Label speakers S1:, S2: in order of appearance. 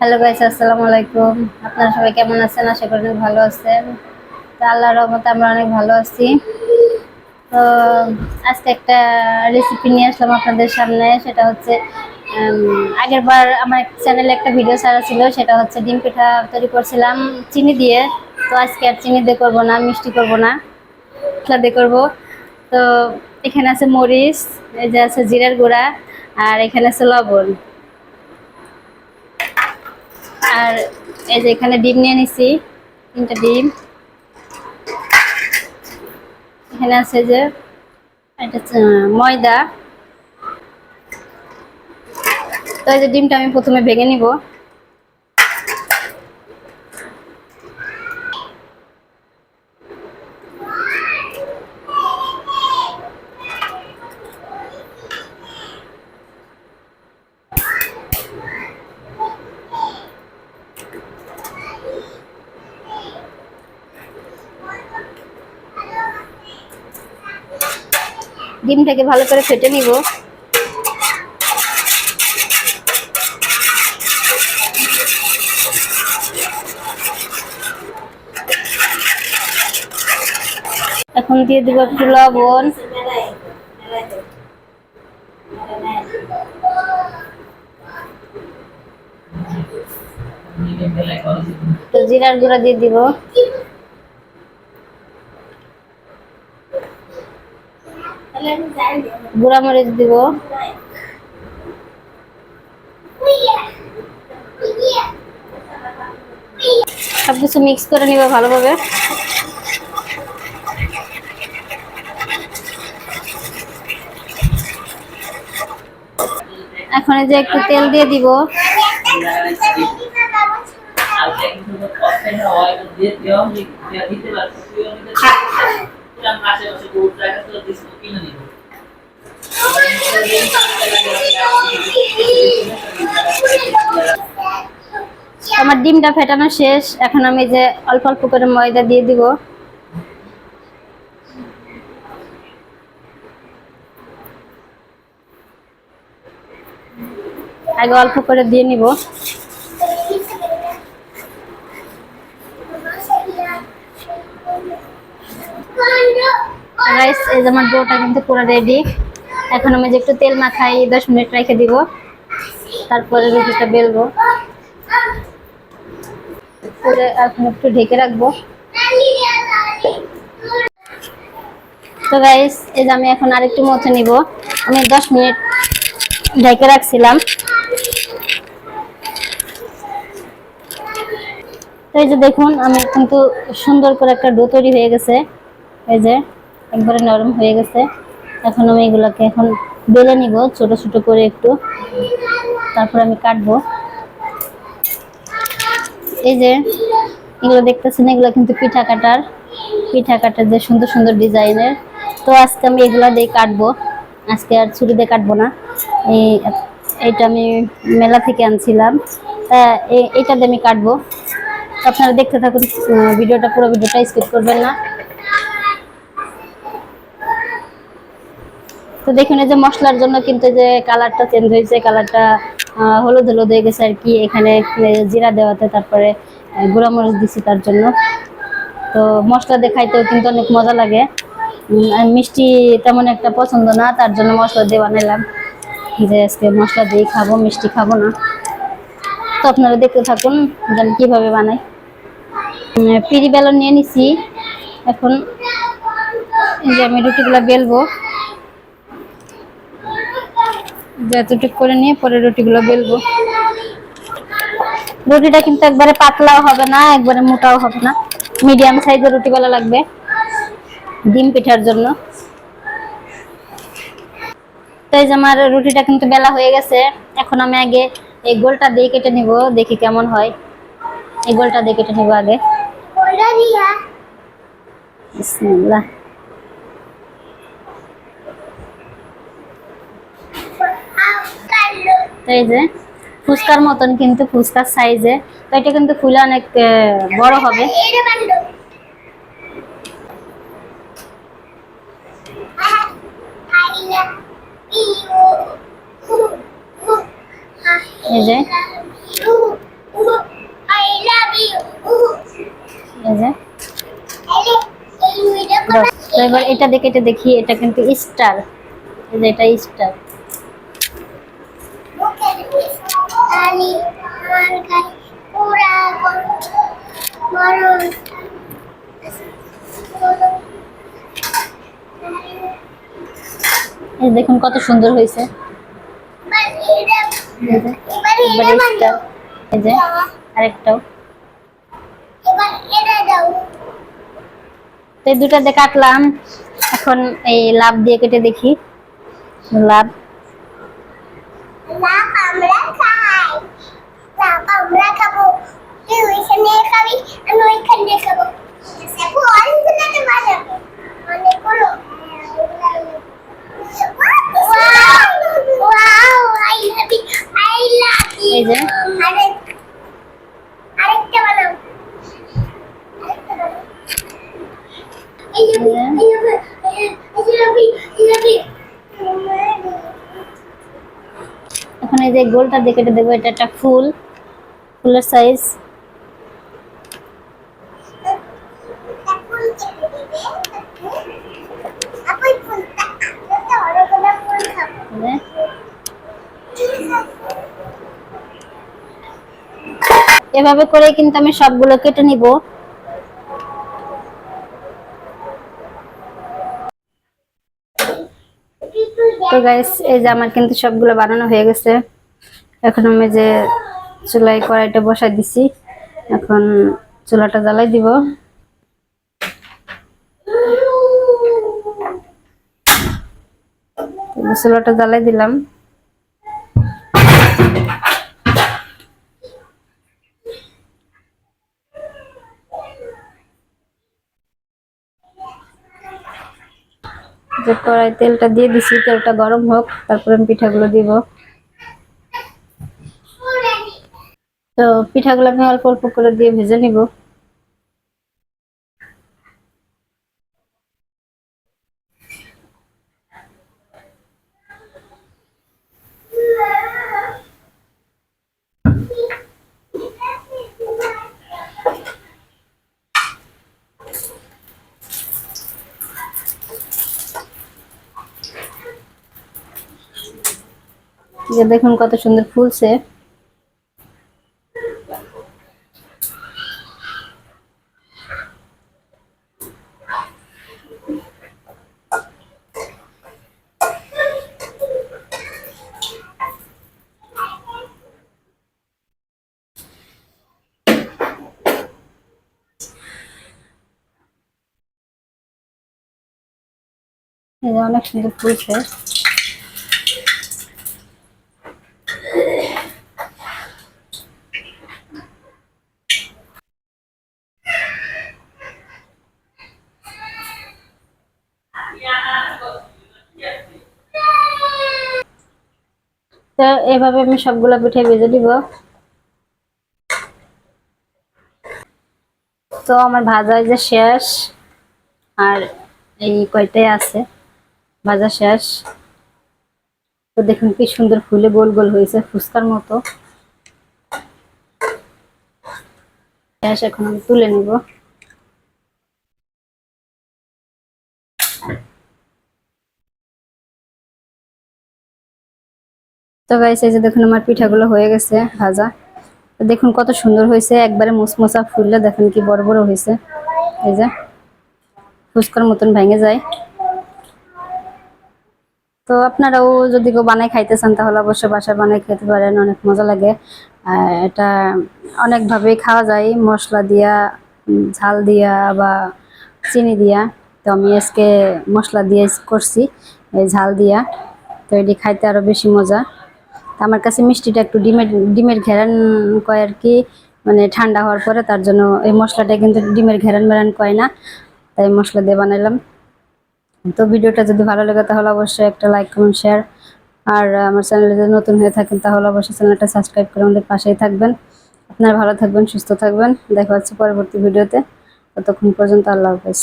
S1: Hello guys আসসালামু আলাইকুম। আপনারা সবাই কেমন আছেন? আশা করি অনেক ভালো আছেন। তো আল্লাহর রহমতে আমরা অনেক ভালো আছি। তো আজকে একটা রেসিপি নিয়ে আসলাম আপনাদের সামনে। সেটা হচ্ছে আগের বার আমার চ্যানেলে একটা ভিডিও ছাড়া ছিল, সেটা হচ্ছে ডিম পিঠা তৈরি করছিলাম চিনি দিয়ে। তো আজকে আর চিনি দিয়ে করব না, মিষ্টি করব না। পিঠা দিয়ে করব। তো এখানে আছে মরিচ, এই যে আছে জিরার গুঁড়া, আর এখানে আছে লবণ। আর এই যে এখানে ডিম নিয়ে নিছি, তিনটা ডিম। এখানে আছে যে, এটা ময়দা। তো এই যে ডিমটা আমি প্রথমে ভেঙে নিব। ডিমটাকে ভালো করে ফেটে নিব। এখন দিয়ে দিব একটু লবণ। জিরার গুঁড়া দিয়ে দিব। গুঁড়া মরিচ দিব। সবকিছু মিক্স করে নিব ভালোভাবে। এখন যে একটু তেল দিয়ে দিব। আমার ডিমটা ফেটানো শেষ। এখন আমি যে অল্প অল্প করে ময়দা দিয়ে দিব। আগে অল্প করে দিয়ে নিব। রাইস এই যে আমার ডোটা কিন্তু পুরো রেডি এখন আমি যে একটু তেল মাখাই, দশ মিনিট রেখে দিব। তারপরে রুটিটা বেলবো। করে এখন একটু ঢেকে রাখব। তো গাইস এই যে আমি এখন আরেকটু মথে নিব। আমি দশ মিনিট ঢেকে রাখছিলাম। তো এই যে দেখুন, আমি কিন্তু সুন্দর করে একটা ডো তৈরি হয়ে গেছে। এই যে একবারে নরম হয়ে গেছে। এখন আমি এগুলোকে এখন বেলে নিব, ছোট ছোট করে একটু। তারপর আমি কাটবো। এই যে, এগুলো দেখতেছেন, এগুলো কিন্তু পিঠা কাটার পিঠা কাটার যে সুন্দর সুন্দর ডিজাইনের। তো আজকে আমি এগুলো দিয়ে কাটবো। আজকে আর ছুরি দিয়ে কাটবো না। এই, এইটা আমি মেলা থেকে আনছিলাম। তা এইটা দিয়ে আমি কাটবো। আপনারা দেখতে থাকুন ভিডিওটা, পুরো ভিডিওটা স্কিপ করবেন না। তো দেখুন, এই যে মশলার জন্য কিন্তু যে কালারটা চেঞ্জ হয়েছে, কালারটা হলুদ হলুদ হয়ে গেছে আর কি। এখানে জিরা দেওয়াতে, তারপরে গুঁড়া মরিচ দিছি তার জন্য। তো মশলা দিয়ে খাইতেও কিন্তু অনেক মজা লাগে। মিষ্টি তেমন একটা পছন্দ না, তার জন্য মশলা দিয়ে বানাইলাম। যে আজকে মশলা দিয়ে খাব, মিষ্টি খাব না। তো আপনারা দেখতে থাকুন যে আমি কীভাবে বানাই। পিড়ি বেলন নিয়ে নিছি। এখন যে আমি রুটিগুলো বেলবো। যতটুক করে নিয়ে পরে রুটিগুলো বেলবো। রুটিটা কিন্তু একবারে পাতলাও হবে না একবারে মোটাও হবে না। মিডিয়াম সাইজের রুটি বেলা লাগবে ডিম পিঠার জন্য। তাই যে আমার রুটিটা কিন্তু বেলা হয়ে গেছে এখন আমি আগে এই গোলটা দিয়ে কেটে নিব দেখি কেমন হয়। এই গোলটা দিয়ে কেটে নিব আগে। বিসমিল্লাহ। তো এই যে ফুচকার মতন কিন্তু ফুচকার সাইজে। তো এটা কিন্তু ফুলে অনেক বড় হবে। এই যে। এবার এটা দেখে এটা দেখি এটা কিন্তু স্টার। এটা স্টার। এই দেখুন কত সুন্দর হয়েছে। এই যে, আরেকটাও। তো এই দুটাতে কাটলাম। এখন এই লাভ দিয়ে কেটে দেখি। লাভ।
S2: খাব। ওইখানে আমি খাব। অনেকগুলো you.
S1: এখন এই যে গোলটা কেটে দেবো এটা একটা ফুল ফুলের সাইজ
S2: ফুল কেটে দিবে আপনি ফুলটা আমরা তো অনেকগুলো ফুল খাব
S1: এভাবে করে কিন্তু আমি সবগুলো কেটে নিব। তো গাইস এই যে আমার কিন্তু সবগুলো বানানো হয়ে গেছে। এখন আমি যে চুলাই কড়াইটা বসাই দিছি, এখন চুলাটা জ্বালাই দিব। চুলাটা জ্বালাই দিলাম। যে কড়াই তেলটা দিয়ে দিছি, তেলটা গরম হোক, তারপরে আমি পিঠাগুলো দিব। তো পিঠাগুলো আমি অল্প অল্প করে দিয়ে ভেজে নিব। যে দেখুন কত সুন্দর ফুলছে। অনেক সুন্দর ফুলছে। তো এভাবে আমি সবগুলো পিঠে ভেজে দিব তো আমার ভাজা যে শেষ, আর এই কয়টাই আছে, ভাজা শেষ। তো দেখুন কি সুন্দর ফুলে গোল গোল হয়েছে ফুচকার মতো। শেষ, এখন আমি তুলে নিব। তো গাইস এই যে দেখুন আমার পিঠাগুলো হয়ে গেছে ভাজা। দেখুন কত সুন্দর হয়েছে, একবারে মুসমুসা ফুললে দেখুন কি বড় বড় হয়েছে। এই যে, ফুচকার মতন ভেঙে যায়। তো আপনারাও যদি কেউ বানাই খাইতে চান, তাহলে অবশ্যই বাসায় বানাই খেতে পারেন, অনেক মজা লাগে। এটা অনেকভাবেই খাওয়া যায়, মশলা দিয়া ঝাল দিয়া বা চিনি দিয়া। তো আমি আজকে মশলা দিয়ে করছি ঝাল দিয়া। তো এটি খাইতে আরও বেশি মজা। তো আমার কাছে মিষ্টিটা একটু ডিমের ডিমের ঘেরান কয় আর কি মানে ঠান্ডা হওয়ার পরে তার জন্য এই মশলাটা কিন্তু ডিমের ঘেরান মেরান কয় না, তাই মশলা দিয়ে বানাইলাম। তো ভিডিওটা যদি ভালো লাগে তাহলে অবশ্যই একটা লাইক, কমেন্ট, শেয়ার, আর আমার চ্যানেলে যদি নতুন হয়ে থাকেন তাহলে অবশ্যই চ্যানেলটা সাবস্ক্রাইব করে আমাদের পাশেই থাকবেন। আপনারা ভালো থাকবেন, সুস্থ থাকবেন। দেখা হচ্ছে পরবর্তী ভিডিওতে। ততক্ষণ পর্যন্ত আল্লাহ হাফেজ।